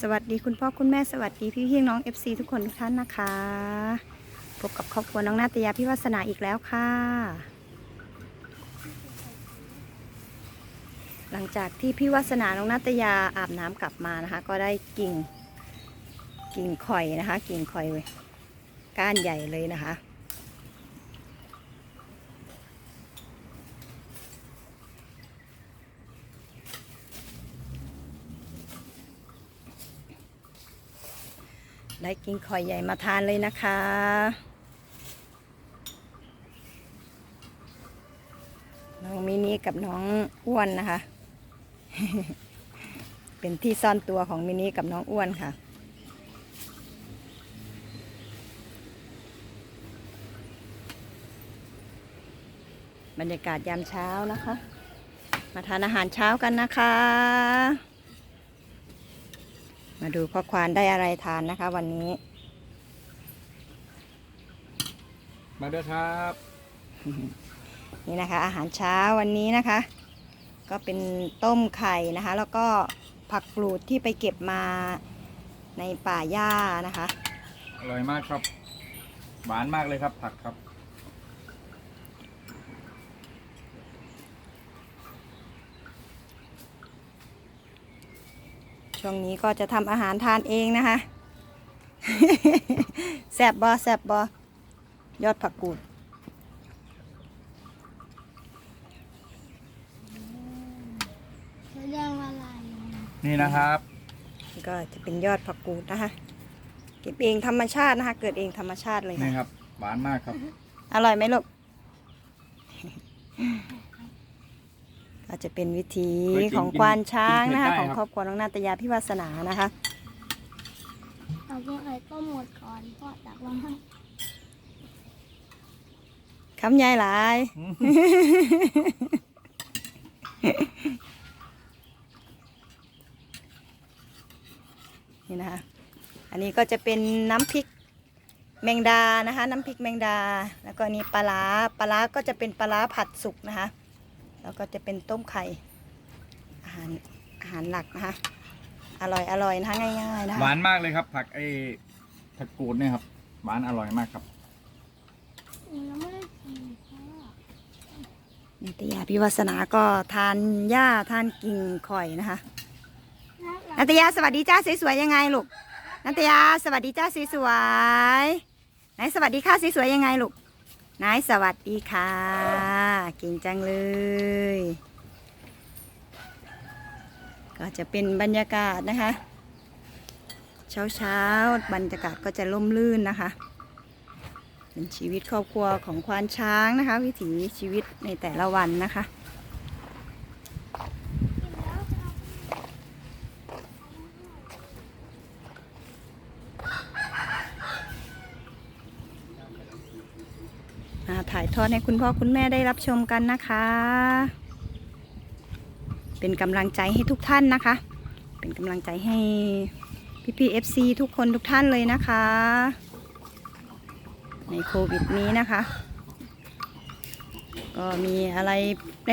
สวัสดีคุณพ่อคุณแม่สวัสดีพี่พี่น้อง FC ทุกคนทุกท่านนะคะพบกับครอบครัวน้องนาตยาพิวัสนาอีกแล้วค่ะ หลังจากที่พี่วัสนาน้องนาตยาอาบน้ำกลับมานะคะ ก็ได้กิ่งกิ่งข่อยนะคะ กิ่งข่อยก้านใหญ่เลยนะคะ ได้กินข่อยใหญ่มาทานเลยนะคะ น้องมินิกับน้องอ้วนนะคะ เป็นที่ซ่อนตัวของมินิกับน้องอ้วนค่ะบรรยากาศยามเช้านะคะ มาทานอาหารเช้ากันนะคะ มาดูพ่อควานได้อะไรทานนะคะ วันนี้ มาด้วยครับ นี่นะคะ อาหารเช้าวันนี้นะคะ ก็เป็นต้มไข่นะคะ แล้วก็ผักปลูดที่ไปเก็บมาในป่าหญ้านะคะ อร่อยมากครับ หวานมากเลยครับผักครับ ช่วงนี้ก็จะทำอาหารทานเองนะคะแซบบอแซบบอยอดผักกูดเรื่องอะไรนี่นะครับนี่ก็จะเป็นยอดผักกูดนะคะเก็บเองธรรมชาตินะคะ เกิดเองธรรมชาติเลยนี่ค่ะครับหวานมากครับ อร่อยไหมลูก ก็จะเป็นวิธีเคยกินของควานช้างกินนะคะเผ็ดได้ของครับครอบครัวน้องนาตยาพิวัสนานะคะ เอากินไข่ต้มหมดก่อนพ่อตักมาให้คำใหญ่หลาย นี่นะคะ อันนี้ก็จะเป็นน้ำพริกแมงดานะคะ น้ำพริกแมงดา แล้วก็อันนี้ปลาร้าปลาร้าก็จะเป็นปลาร้าผัดสุกนะคะ แล้วก็จะเป็นต้มไข่ อาหารอาหารหลักนะคะ อร่อยอร่อยนะคะง่ายๆนะคะ หวานมากเลยครับ ผักไอ้ผักกูดเนี่ยครับ หวานอร่อยมากครับ ยังไม่ได้กินพ่อนิตยาพิวัสนาก็ทานหญ้าทานกิ่งข่อยนะคะแล้วนัตยาสวัสดีจ้าสวยๆยังไงลูกนัตยาสวัสดีจ้าสวยๆไหนสวัสดีค่ะสวยๆยังไงลูก นายสวัสดีค่ะ เก่งจังเลย ก็จะเป็นบรรยากาศนะคะ เช้าเช้าบรรยากาศก็จะร่มรื่นนะคะ เป็นชีวิตครอบครัวของควานช้างนะคะ วิถีชีวิตในแต่ละวันนะคะ อ่าถ่าย ทอดให้คุณพ่อคุณแม่ได้รับชมกันนะคะ เป็นกำลังใจให้ทุกท่านนะคะ เป็นกำลังใจให้พี่พีเอฟซีทุกคนทุกท่านเลยนะคะ ในโควิดนี้นะคะ ก็มีอะไร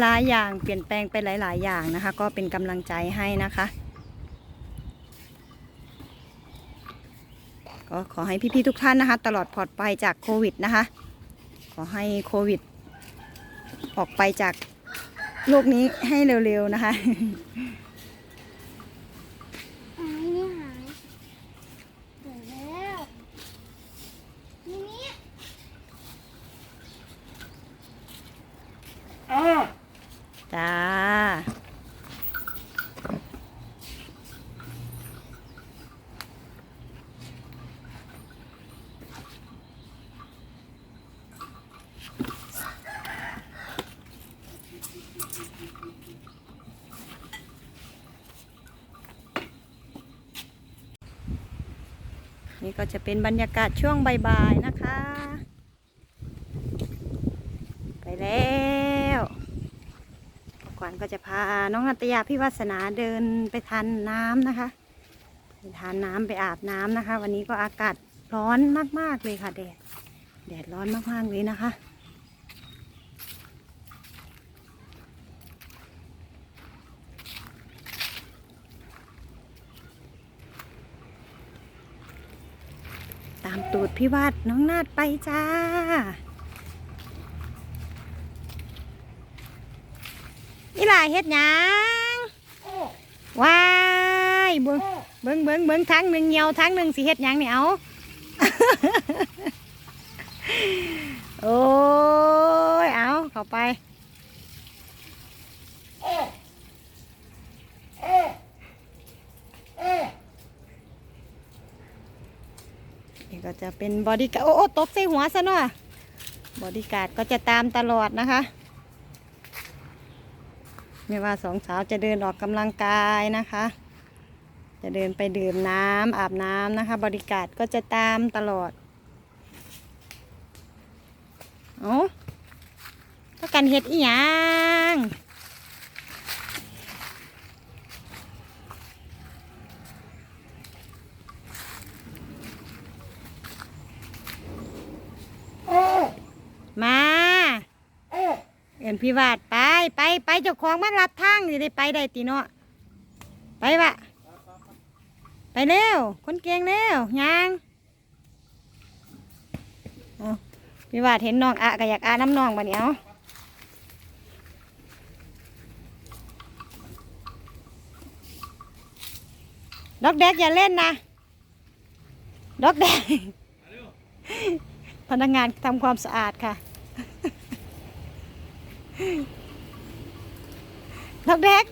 หลายๆอย่างเปลี่ยนแปลงไปหลาย ๆ อย่างนะคะ ก็เป็นกำลังใจให้นะคะก็ขอให้พี่ๆทุกท่านนะคะ ตลอดปลอดภัยจากโควิดนะคะ ขอให้โควิด ออกไปจากโลกนี้ให้เร็วๆนะคะหายนี่หายเดี๋ยวแล้วนี่นี่จ้า นี่ก็จะเป็นบรรยากาศช่วงบ่ายๆนะคะ ไปแล้วขวัญก็จะพาน้องนัตยาพี่วัสนาเดินไปทานน้ำนะคะไปทานน้ำไปอาบน้ำนะคะ วันนี้ก็อากาศร้อนมากๆเลยค่ะแดดแดดร้อนมากๆเลยนะคะ ตูดพี่วาดน้องนาดไปจ้า นี่ล่ะเฮ็ดหยังว้ายเบิ่งเบิ่งเบิ่งเบิ่งทั้งหนึ่งเหี่ยวทั้งหนึ่งสิเฮ็ดหยังเนี่ยเอาโอ้ยเอาเข้าไป ก็จะเป็นบอดี้การ์ดโอ้โอ้ตกใส่หัวซะหน่อยบอดี้การ์ดก็จะตามตลอดนะคะ ไม่ว่าสองสาวจะเดินออกกำลังกายนะคะ จะเดินไปดื่มน้ำอาบน้ำนะคะบริการ์ดก็จะตามตลอดเอาถ้ากันเห็ดอีหยังมาเอ็ นพี่วาดไปไปไปเจ้าของมารับทางสิได้ไปได้ตีเนาะไปวะไปเร็วคนเก่งเร็วยางพี่วาดเห็นน้องอะก็อยากอาน้ำน้องบัดนี้เอาดอกแดกอย่าเล่นนะดอกแดกพนักงานทำความสะอาดค่ะ ดอกแดก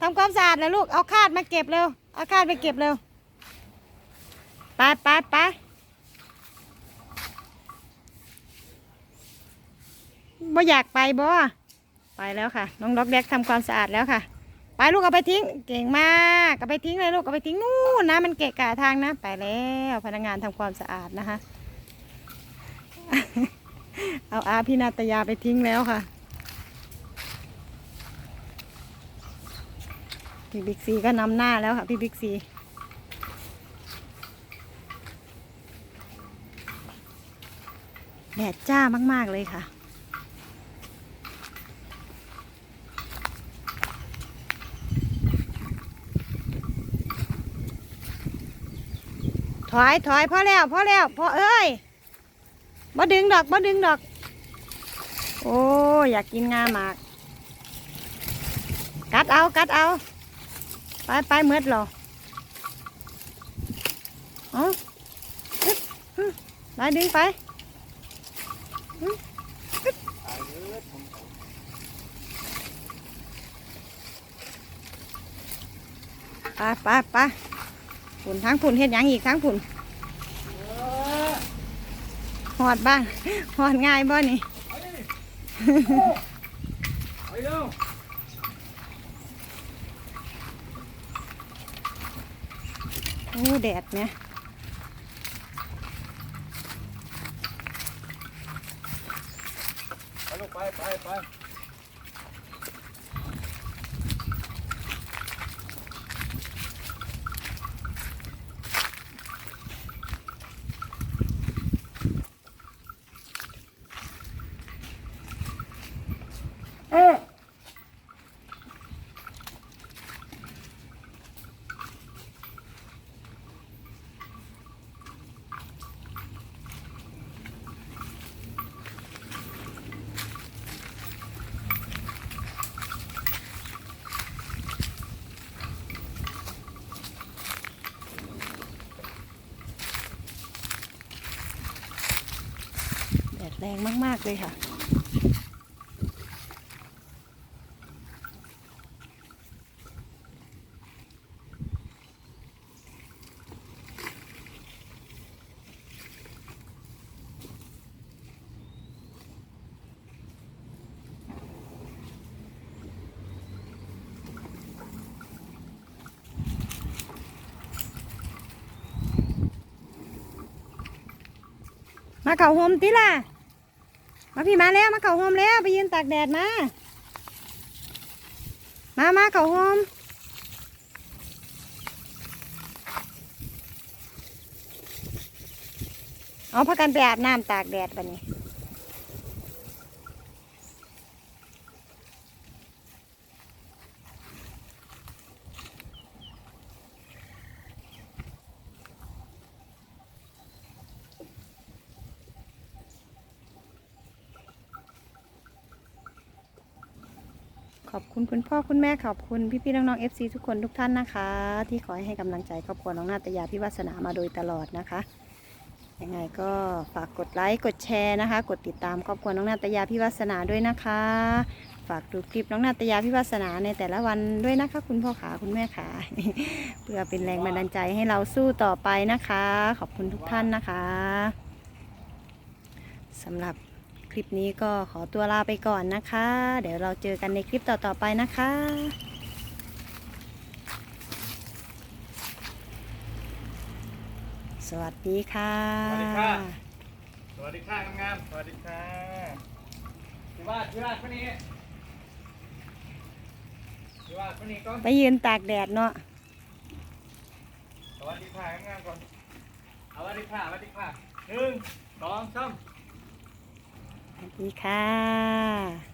ทำความสะอาดแล้วลูก เอาคาดมาเก็บเร็ว เอาคาดไปเก็บเร็ว ไปไปไปบ่อยากไปบ่ไปแล้วค่ะ น้องด็อกแดกทำความสะอาดแล้วค่ะ ไปลูกเอาไปทิ้ง เก่งมากเอาไปทิ้งเลยลูกเอาไปทิ้งนู่นนะ มันเกะกะทางนะ ไปแล้วพนักงานทำความสะอาดนะคะ เอาอาพี่นาตยาไปทิ้งแล้วค่ะ พี่บิ๊กซีก็นำหน้าแล้วค่ะ พี่บิ๊กซีแดดจ้ามาก ๆ เลยค่ะถอยถอยพอแล้วพอแล้วพอเอ้ยบ่ดึงดอกบ่ดึงดอก โอ้ อยากกินงาหมาก กัดเอา กัดเอา ไปไปเมืดหรอเอาอึ๊บอึ๊บไปดึงไปไปไปไปผุนทั้งผุนเฮ็ดยังอีกทั้งผุนหอดบ้างหอดง่ายบ่นี่ไปเร็ว อ้แดดเนี่ยไปลูกไปไปไป แดดแรงมาก ๆ เลยค่ะมาเข่าโฮมติล่ะ มาพี่มาแล้วมาเข่าโฮมแล้วไปยืนตากแดดมา มามาเข่าโฮมเอาพักกันไปอาบน้ำตากแดดไปนี่ ขอบคุณคุณพ่อคุณแม่ขอบคุณพี่ๆน้องๆ FC ทุกคนทุกท่านนะคะ ที่คอยให้กำลังใจครอบครัวน้องนาตยาพิวัสนามาโดยตลอดนะคะยังไงก็ฝากกดไลค์กดแชร์นะคะ กดติดตามครอบครัวน้องนาตยาพิวัสนาด้วยนะคะ ฝากดูคลิปน้องนาตยาพิวัสนาในแต่ละวันด้วยนะคะ คุณพ่อขาคุณแม่ขาเพื่อเป็นแรงบันดาลใจให้เราสู้ต่อไปนะคะ ขอบคุณทุกท่านนะคะสำหรับ คลิปนี้ก็ขอตัวลาไปก่อนนะคะ เดี๋ยวเราเจอกันในคลิปต่อๆไปนะคะสวัสดีค่ะ สวัสดีค่ะ สวัสดีค่ะงามๆสวัสดีค่ะพี่วาดพี่วาดคนนี้พี่วาดคนนี้ก่อนไปยืนตากแดดเนาะ สวัสดีค่ะงามๆก่อนเอาสวัสดีค่ะสวัสดีค่ะหนึ่งสองสามสวัส ดีค่ะ